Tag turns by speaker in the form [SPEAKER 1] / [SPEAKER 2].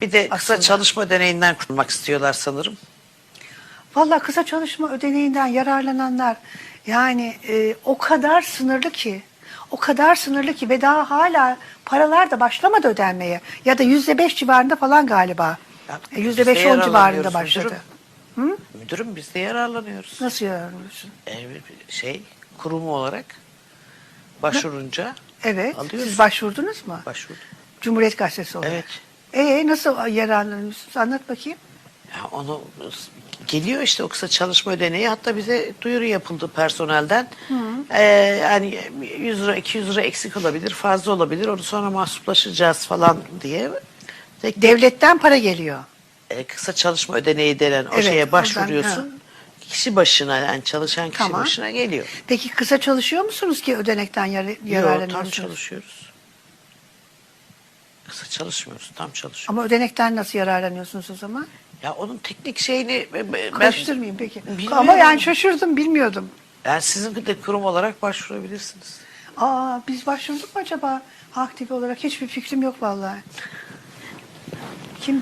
[SPEAKER 1] Bir de kısa
[SPEAKER 2] Aslında.
[SPEAKER 1] çalışma ödeneğinden kurtulmak istiyorlar sanırım.
[SPEAKER 2] Valla kısa çalışma ödeneğinden yararlananlar yani e, o kadar sınırlı ki o kadar sınırlı ki ve daha hala paralar da başlamadı ödenmeye ya da yüzde beş civarında falan galiba. E, Yüzde beş on civarında başladı.
[SPEAKER 1] müdürüm. Müdürüm biz de yararlanıyoruz.
[SPEAKER 2] Nasıl yararlanıyorsun?
[SPEAKER 1] Ee, şey kurumu olarak başvurunca
[SPEAKER 2] Evet.
[SPEAKER 1] alıyoruz.
[SPEAKER 2] Siz başvurdunuz mu?
[SPEAKER 1] Başvurdum.
[SPEAKER 2] Cumhuriyet Gazetesi olarak.
[SPEAKER 1] Evet.
[SPEAKER 2] Ee nasıl yararlanıyorsunuz? Anlat bakayım.
[SPEAKER 1] Ya onu geliyor işte o kısa çalışma ödeneği hatta bize duyuru yapıldı personelden. Ee, yani 100 lira 200 lira eksik olabilir fazla olabilir onu sonra mahsuplaşacağız falan diye. Tek
[SPEAKER 2] Devletten para geliyor.
[SPEAKER 1] e, kısa çalışma ödeneği denen o
[SPEAKER 2] Evet,
[SPEAKER 1] şeye
[SPEAKER 2] oradan,
[SPEAKER 1] başvuruyorsun. Kişi başına yani çalışan kişi
[SPEAKER 2] Tamam.
[SPEAKER 1] başına geliyor.
[SPEAKER 2] Peki kısa çalışıyor musunuz ki ödenekten yar-
[SPEAKER 1] Yok tam
[SPEAKER 2] yararlanıyorsunuz?
[SPEAKER 1] çalışıyoruz. Kısa çalışmıyoruz tam çalışıyoruz.
[SPEAKER 2] Ama ödenekten nasıl yararlanıyorsunuz o zaman?
[SPEAKER 1] Ya onun teknik şeyini ben,
[SPEAKER 2] Karıştırmayayım peki.
[SPEAKER 1] Bilmiyorum.
[SPEAKER 2] Ama yani şaşırdım bilmiyordum.
[SPEAKER 1] Yani sizin de kurum olarak başvurabilirsiniz.
[SPEAKER 2] Aa biz başvurduk mu acaba aktif olarak? Hiçbir fikrim yok vallahi.